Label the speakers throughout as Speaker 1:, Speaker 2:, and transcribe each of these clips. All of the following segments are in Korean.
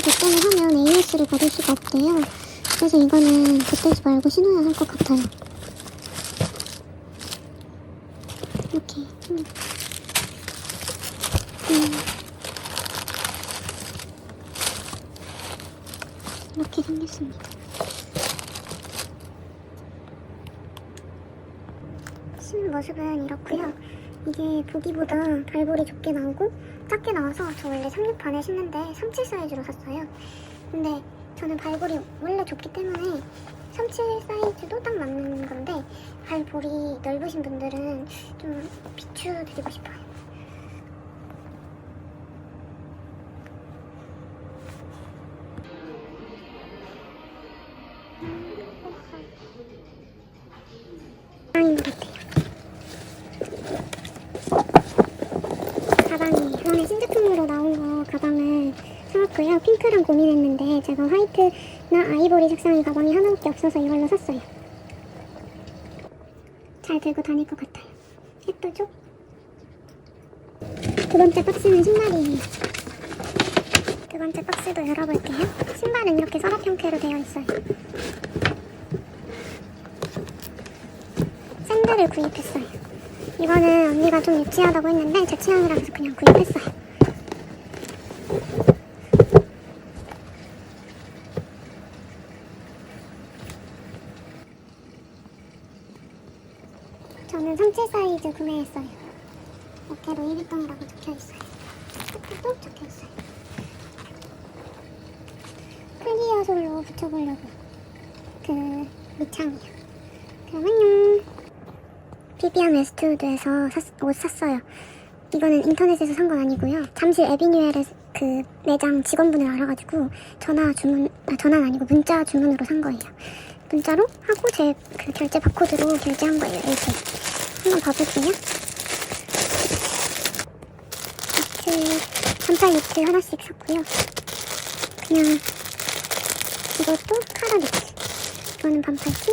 Speaker 1: 개통을 하면 AS를 받을 수가 없대요. 그래서 이거는 덧대지 말고 신어야 할 것 같아요. 이렇게. 음. 음. 이렇게 생겼습니다. 신는 모습은 이렇고요. 이게 보기보다 발볼이 좁게 나오고 작게 나와서 저 원래 36 반에 신는데 37 사이즈로 샀어요. 근데 저는 발볼이 원래 좁기 때문에 37 사이즈도 딱 맞는 건데 발볼이 넓으신 분들은 좀 비추드리고 싶어요. 사왔고요. 핑크랑 고민했는데 제가 화이트나 아이보리 색상의 가방이 하나밖에 없어서 이걸로 샀어요. 잘 들고 다닐 것 같아요. 예쁘죠? 두 번째 박스는 신발이에요. 두 번째 박스도 열어볼게요. 신발은 이렇게 서랍 형태로 되어 있어요. 샌들을 구입했어요. 이거는 언니가 좀 유치하다고 했는데 제 취향이라서 그냥 구입했어요. 저는 37 사이즈 구매했어요. 어깨로 1위동이라고 적혀있어요. 끝에도 적혀있어요. 클리어 솔로 붙여보려고 그 밑창이요. 그럼 안녕. 비비안 웨스트우드에서 샀- 옷 샀어요. 이거는 인터넷에서 산 건 아니고요. 잠실 에비뉴엘의 그 매장 직원분을 알아가지고 전화 주문, 아, 전화는 아니고 문자 주문으로 산 거예요. 문자로 하고 제 그 결제 바코드로 결제한 거예요. 이렇게 한번 봐볼게요. 니트, 반팔 니트 하나씩 샀고요. 그냥 이것도 카라 니트. 이거는 반팔 티.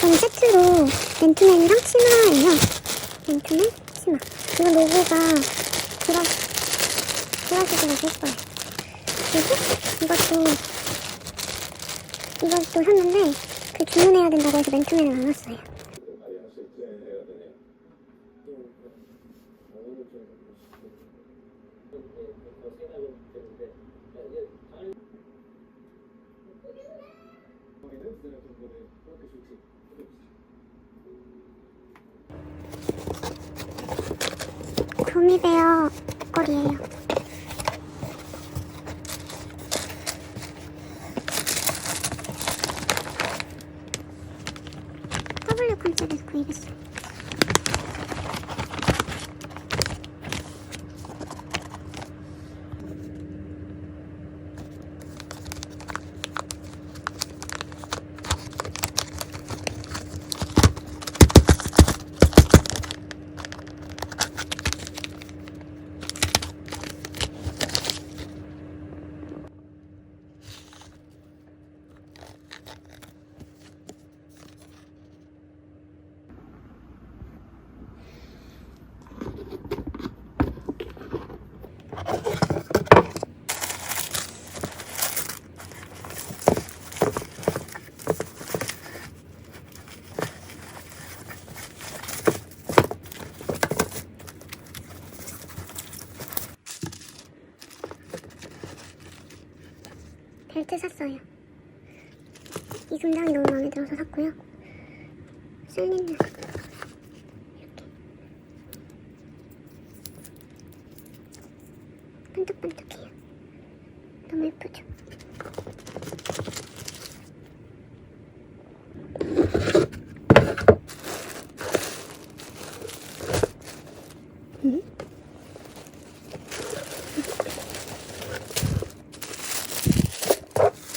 Speaker 1: 저는 세트로 맨투맨이랑 치마예요. 맨투맨, 치마. 이거 로고가 브라시드가 예뻐요. 그리고 이것도, 이것도 샀는데 그 주문해야 된다고 해서 맨투맨을 안 왔어요. 거미베어 목걸이에요. W 컨 벨트 샀어요. 이 금장이 너무 마음에 들어서 샀고요. 셀린느 이렇게 반짝반짝해요. 너무 예쁘죠? 응?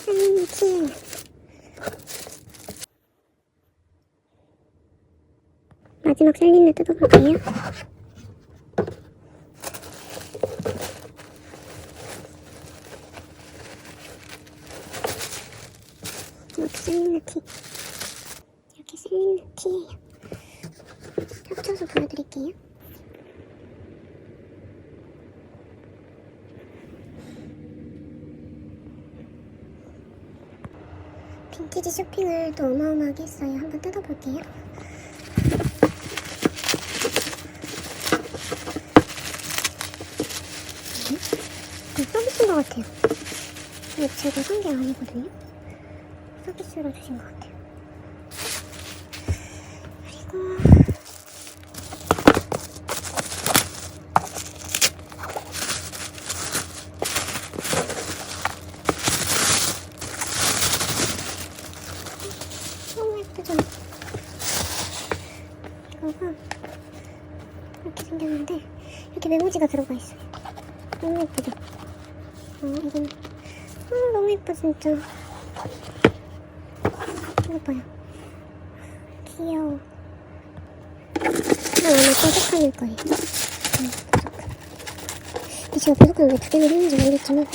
Speaker 1: 셀린느 마지막 셀린을 뜯어볼게요. 이렇게 셀린느 티. 이렇게 셀린느 티예요. 합쳐서 보여드릴게요. 빈티지 쇼핑을 또 어마어마하게 했어요. 한번 뜯어볼게요. 이거 서비스인 것 같아요. 이거 제가 산 게 아니거든요. 서비스로 주신 것 같아요. 그리고. 이거가 이렇게 생겼는데 이렇게 메모지가 들어가 있어요. 너무 예쁘죠? 어, 이건 아, 너무 예뻐 진짜. 이거 봐요. 귀여워. 아, 아마 보석함일 거예요. 음. 근데 제가 보석함을 왜두 개나 했는지 모르겠지만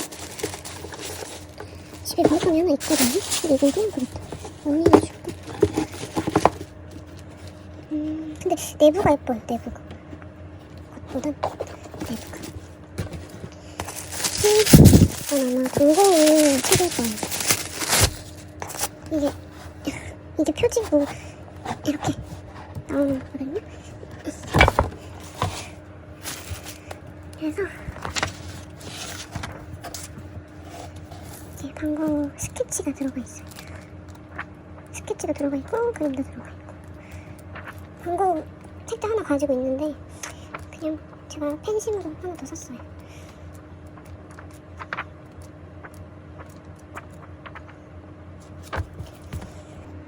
Speaker 1: 집에 보석함이 하나 있거든요. 근데 이건 그냥 그렇다. 언니가 줄까? 음, 근데 내부가 예뻐요, 내부가. 겉보단 아마 공공을 책일 거예요. 이게, 이게 표지고, 이렇게 나오는 거거든요. 그래서, 이제 광고 스케치가 들어가 있어요. 스케치도 들어가 있고 그림도 들어가 있고 광고 책도 하나 가지고 있는데 그냥 제가 펜심으로 하나 더 샀어요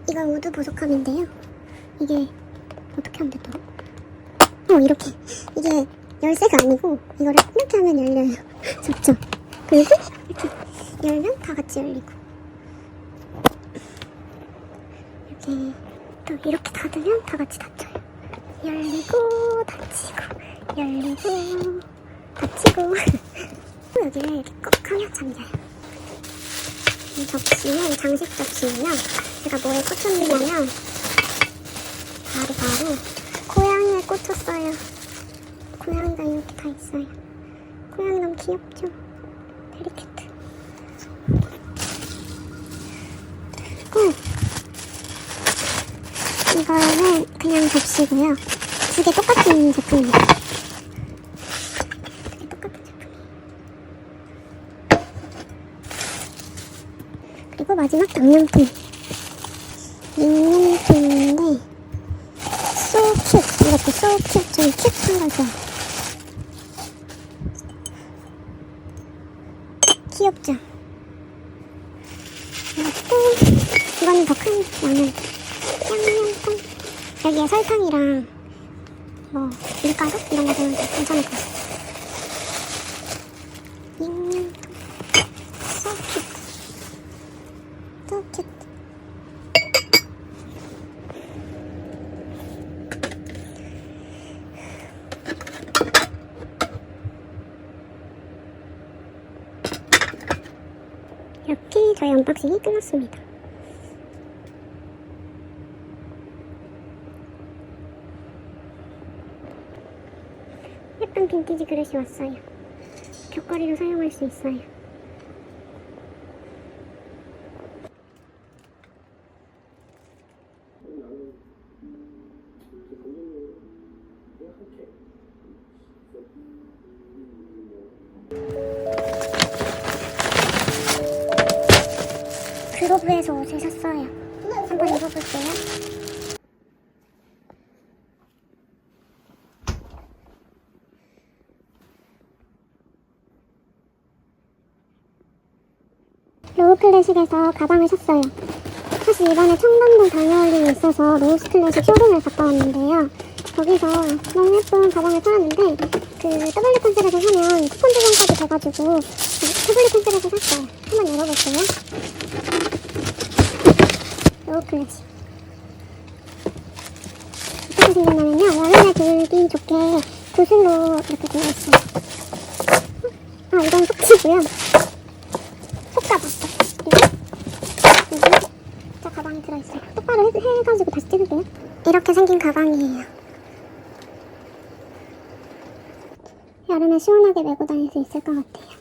Speaker 1: 이거 우드 보석함인데요 이게 어떻게 하면 됐더라? 어 이렇게 이게 열쇠가 아니고 이거를 이렇게 하면 열려요 좋죠? 그리고 이렇게 열면 다 같이 열리고 이렇게 또 이렇게 닫으면 다 같이 닫혀요. 열리고 닫히고 열리고 닫히고 여기를 이렇게 꼭 하면 잠겨요. 이 접시는 장식 접시고요. 제가 뭐에 꽂혔느냐면 바로 바로 고양이에 꽂혔어요. 고양이가 이렇게 다 있어요. 고양이 너무 귀엽죠? 베리큐트. 꼭 이거는 그냥 접시고요. 두 개 똑같은 제품이에요. 마지막 양념통. 이것도 so cute. 저는 큐트한 걸 좋아해요. 귀엽죠? 그리고 이거는 더 큰 양념. 양념통. 여기에 설탕이랑 뭐 밀가루 이런 거 넣으면 괜찮을 것 같아요. 양념통. So cute. So cute. 이렇게 저희 언박싱이 끝났습니다. 예쁜 빈티지 그릇이 왔어요. 벽걸이로 사용할 수 있어요. 로우 클래식에서 가방을 샀어요. 사실 이번에 청담동 다녀올림이 있어서 로우스 클래식 쇼룸을 갔다 왔는데요. 거기서 너무 예쁜 가방을 팔았는데 그 W 컨셉에서 사면 쿠폰 조정까지 돼가지고 W 컨셉에서 샀어요. 한번 열어볼게요. 로우 클래식 어떻게 생겼냐면요. 들기 좋게 구슬로 이렇게 되어 있어요. 아, 이건 속지고요. 속가방. 그리고 여기 저 가방에 똑바로 해, 해가지고 다시 찍을게요. 이렇게 생긴 가방이에요. 여름에 시원하게 메고 다닐 수 있을 것 같아요.